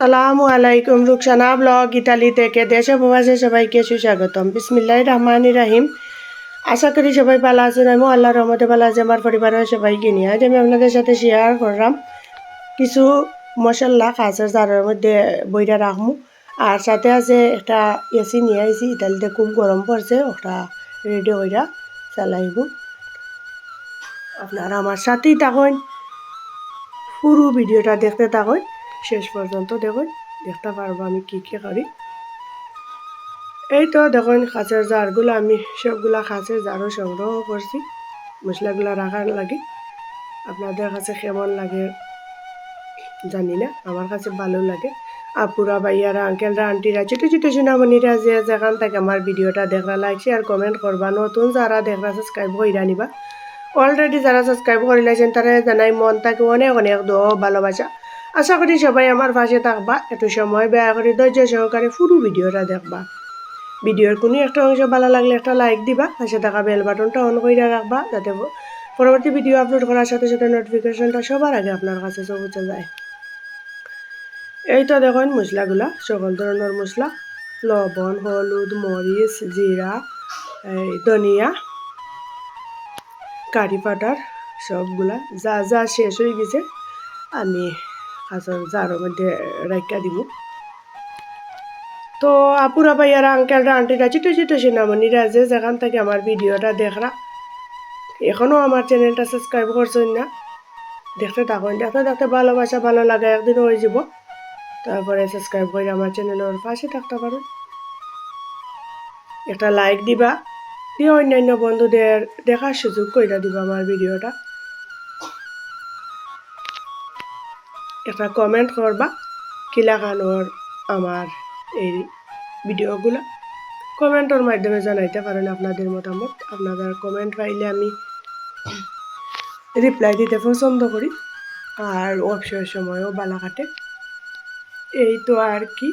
সালামু আলাইকুম, Rukhsana blog Italy থেকে দেশে প্রবাসে সবাইকে সুস্বাগতম। বিসমিল্লাহ রহমান রাহিম। আশা করি সবাই ভালো আছেন আমি আল্লাহ রহমতে ভালো আছে, আমার পরিবারের সবাইকে নিয়ে। আজ আমি আপনাদের সাথে শেয়ার করলাম কিছু মশলা খাঁচের জারের মধ্যে বইটা রাখমু। আর সাথে আছে একটা এসি নিয়ে আইছি ইটালিতে খুব গরম পড়ছে, ওটা রেডি কইরা চালাইব। আপনারা আমার সাথেই থাকুন, পুরো ভিডিওটা দেখতে থাকুন। শেষ পর্যন্ত দেখুন, দেখতে পারব আমি কি কি করি। এই তো দেখুন, খাঁচের জারগুলো আমি সবগুলা খাঁচের জারও সংগ্রহ করছি মশলাগুলো রাখার লাগে। আপনাদের কাছে কেমন লাগে জানি না, আমার কাছে ভালো লাগে। আপুরা ভাইয়ারা, আঙ্কেলরা, আন্টিরা, ছোটো ছোটো সোনামণিরা যে যেখান থেকে আমার ভিডিওটা দেখরা লাইক শেয়ার কমেন্ট করবা। নতুন যারা দেখরা সাবস্ক্রাইব কইরা নিবা। অলরেডি যারা সাবস্ক্রাইব করে লাইছেন তারা জানাই মন তাকে অনেক অনেক দো ভালোবাসা। আশা করি সবাই আমার পাশে থাকবা। একটু সময় ব্যয় করে ধৈর্য সহকারে পুরো ভিডিওটা দেখবা। ভিডিওর কোনো একটা অংশ ভালো লাগলে একটা লাইক দিবা, পাশে থাকা বেল বাটনটা অন করে রাখবা, যাতে পরবর্তী ভিডিও আপলোড করার সাথে সাথে নোটিফিকেশনটা সবার আগে আপনার কাছে পৌঁছে যায়। এই তো দেখুন মশলাগুলা, সকল ধরনের মশলা। লবণ, হলুদ, মরিচ, জিরা, এই ধনিয়া কারি পাউডার সবগুলা যা যা শেষ হয়ে গেছে, আমি কাঁচর জারের মধ্যে রাখা দিব তো আপুরা ভাইয়ারা আঙ্কেলরা আন্টিরা ছোটো ছোটো সিনামণিরা যে যেখান থেকে আমার ভিডিওটা দেখরা এখনও আমার চ্যানেলটা সাবস্ক্রাইব করছেন না, দেখতে থাকুন। দেখতে দেখতে ভালোবাসা ভালো লাগে একদিন হয়ে যাব। তারপরে সাবস্ক্রাইব করে আমার চ্যানেলের পাশে থাকতে পারেন একটা লাইক দিবা, দিয়ে অন্যান্য বন্ধুদের দেখার সুযোগ করে দিবা আমার ভিডিওটা। একটা কমেন্ট করবা কিলাখানোর আমার এই ভিডিওগুলো? কমেন্টের মাধ্যমে জানাইতে পারেন আপনাদের মতামত। আপনাদের কমেন্ট পাইলে আমি রিপ্লাই দিতে পছন্দ করি। আর অবসর সময়ও বালা কাটে এই তো আর কি।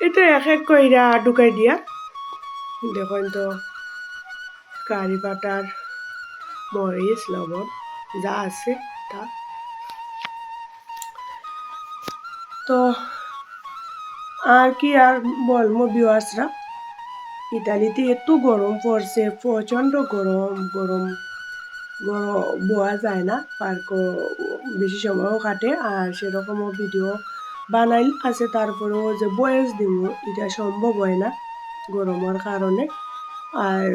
এটা এক এক কইরা ঢুকাই দিয়া। দেখুন তো, কারি পাটার মরিচ লবণ যা আছে তা। তো আর কি আর বলব বিওয়ার্সরা ইতালিতে এত গরম পড়ছে, প্রচণ্ড গরম গরম বোয়া যায় না। পার্ক বেশি সময়ও কাটে আর সেরকমও ভিডিও বানাইল আছে, তারপরেও যে বয়স দিব এটা সম্ভব হয় না গরমের কারণে। আর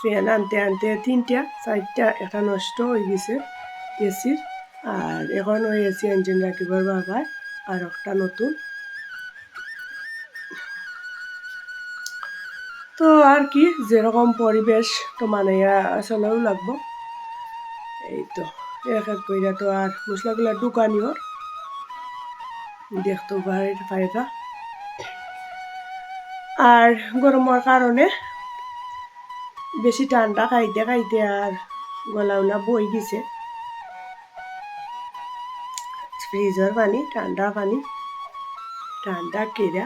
ফ্যান আনতে আনতে তিনটা, চারটা, একটা নষ্ট হয়ে গেছে এসির। আর এখন ওই এসি ইঞ্জিন রাখিবার বাবার আর একটা নতুন। তো আর কি, যেরকম পরিবেশ, তো মানে আসলেও লাগবো। এই তো, এক এক কইরা তো আর মশলাগুলা দোকানিও দেখতো পাইরা আর গরমের কারণে বেশি ঠান্ডা খাইতে খাইতে আর গলা উলা বই গেছে। ফ্রিজের পানি ঠান্ডা পানি ঠান্ডা কেরা।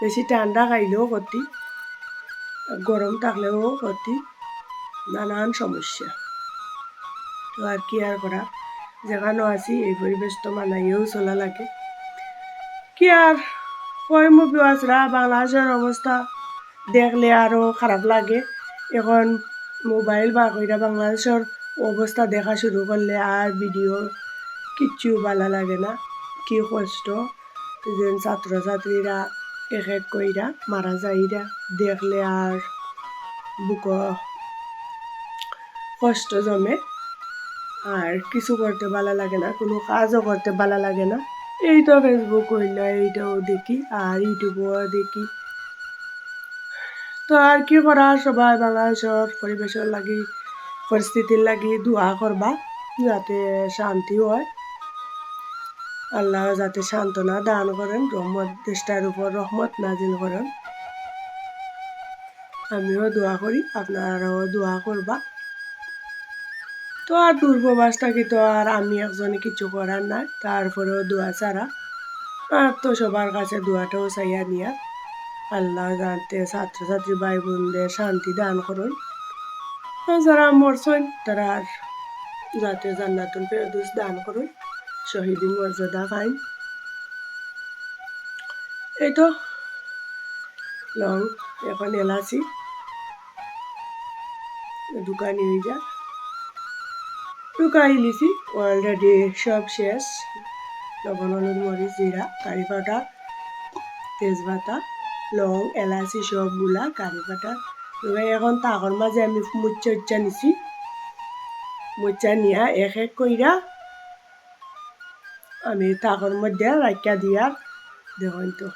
বেশি ঠান্ডা খাইলেও ক্ষতি, গরম থাকলেও ক্ষতি, নানান সমস্যা। তো আর কি আর করা, যেখানে আছি এই পরিবেশ তো মানাইয়েও চলা লাগে। কি আর কয়মো বিওয়াজরা বাংলাদেশের অবস্থা দেখলে আরও খারাপ লাগে। এখন মোবাইল বা কইরা বাংলাদেশের অবস্থা দেখা শুরু করলে আর ভিডিও কিচ্ছু ভালো লাগে না। কি কষ্ট। যে ছাত্রছাত্রীরা এক এক কইরা মারা যাইরা। দেখলে আর বুক কষ্ট জমে। আর কিছু করতে ভালো লাগে না, কোনো কাজও করতে ভালো লাগে না। এই তো ফেসবুক হইল এইটাও দেখি, আর ইউটিউবও দেখি। তো আর কি করা, সবাই বাংলাদেশের পরিবেশের লাগি, পরিস্থিতির লাগি দোয়া করবা, যাতে শান্তি হয়। আল্লাহ যাতে সান্ত্বনা দান করেন, রহমত, দেশটার উপর রহমত নাজিল করেন। আমিও দোয়া করি, আপনারাও দোয়া করবা। তো আর দূরপ্রবাস থাকি তো আর আমি একজনে কিছু করার নাই, তারপরেও দোয়া ছাড়া। আর তো সবার কাছে দোয়াটাও চাইয়া নিয়া আল্লাহ জানতে ছাত্রছাত্রী ভাই বোনদের শান্তি দান করুন। যারা মরছেন, তারা যাতে জান্নাতুল ফেরদৌস দান করুন। শহীদি মর্যাদা পাইন এই তো, লং, এখন এলাচি। দোকানি হয়ে যা। টুকাই লিছি অলরেডি সব শেষ। লবণ, হলুদ, মরিচ, জিরা, কারি পাউডার তেজপাতা, লং, এলাচি সবগুলা, কারি পাউডার এখন তাকর মাঝে আমি মুচ্চা উচ্চা নিছি। মুচ্চা নিয়া এক এক কইরা আমি তাকর মধ্যে রাখা দিয়ার দেখুন তো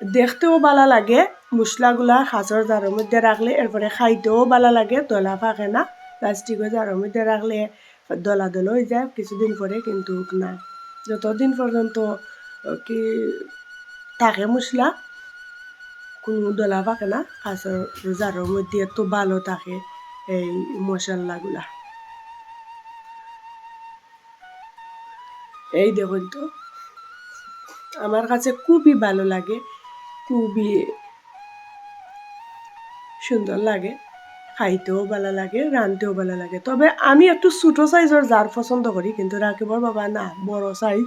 দেখতেও ভালো লাগে মশলাগুলা খাঁচর জারের মধ্যে রাখলে এরপরে খাইতেও ভালো লাগে, দলা পাকে না প্লাস্টিকের জারের মধ্যে রাখলে দলা দলা হয়ে যায়, কিছুদিন পরে কিন্তু না যতদিন পর্যন্ত কি থাকে মশলা কোনো দলা পাকে না খাঁচর জারের মধ্যে এত ভালো থাকে, এই মশলাগুলা এই দেখুন তো, আমার কাছে খুবই ভালো লাগে, খুবই সুন্দর লাগে, খাইতেও ভালো লাগে, রানতেও ভালো লাগে। তবে আমি একটু ছোটো সাইজের জার পছন্দ করি, কিন্তু রাখিবর বাবা না, বড় সাইজ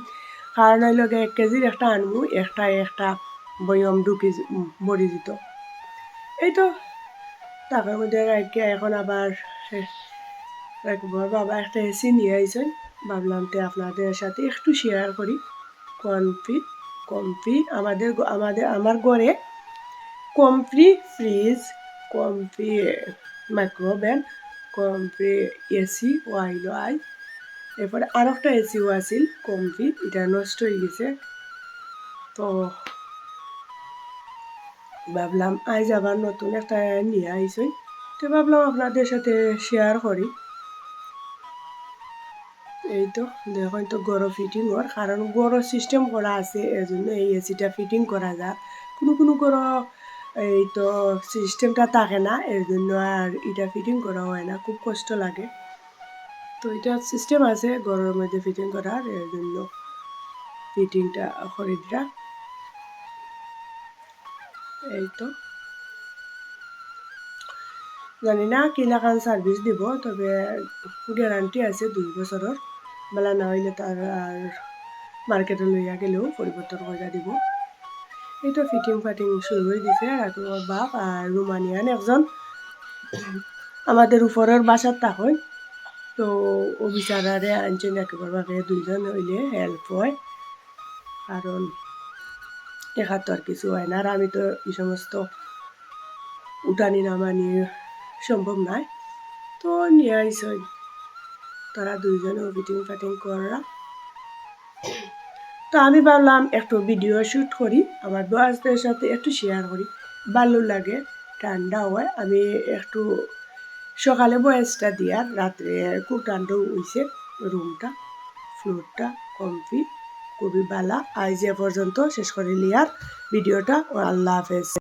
কারণ ওই লগে এক কেজির একটা আনব একটা একটা বয়ম দু কেজি বড়ি দিত এই তো টাকার মধ্যে এখন আবার রাখবর বাবা একটা এসি নিয়ে ভাবলাম তো আপনাদের সাথে একটু শেয়ার করি। কনফি কমফি আমাদের আমাদের, আমার ঘরে comfy fridge comfy micro oven comfy AC while I এরপরে আর একটা এসিও আছিল কমফি এটা নষ্ট হয়ে গেছে। তো ভাবলাম আজ আবার নতুন একটা নিয়ে আইসই তো ভাবলাম আপনাদের সাথে শেয়ার করি। এই তো, দেখুন তো গরো ফিটিং হওয়ার কারণ গরো সিস্টেম করা আছে এই জন্য এই এসিটা ফিটিং করা যায় কোনো কোনো গরো এই তো সিস্টেমটা থাকে না এর জন্য আর এটা ফিটিং করা হয় না, খুব কষ্ট লাগে। তো এটা সিস্টেম আছে গরমের মধ্যে ফিটিং করার এর জন্য ফিটিংটা করে দিরা এই তো। জানি না কিলাকান সার্ভিস দিব, তবে গ্যারান্টি আছে দুই বছরের বেলা না হইলে তার আর মার্কেটে লইয়া গেলেও পরিবর্তন করে দিব এই তো ফিটিং ফাটিং শুরু হয়ে দিছে রাতুর বাপ আর রুমানিয়ান একজন আমাদের উপরের বাসার তাকই তো ও বিচারারে আনছেন একেবারে দুইজন হইলে হেল্প হয়। কারণ দেখা তো আর কিছু হয় না, আর আমি তো এই সমস্ত উঠানি নামানি সম্ভব নয় তো নিয়ে আইস তারা দুইজনে ফিটিং ফাটিং করা। তো আমি ভাবলাম, একটু ভিডিও শ্যুট করি, আমার বয়সদের সাথে একটু শেয়ার করি। ভালো লাগে, ঠান্ডা হয়, আমি একটু সকালে বয়সটা দিয়ার রাত্রে খুব ঠান্ডা হয়েছে রুমটা ফ্লোরটা কমফি খুবই ভালো। আজ এ পর্যন্ত শেষ করে লিয়ার ভিডিওটা আল্লাহ হাফেজ।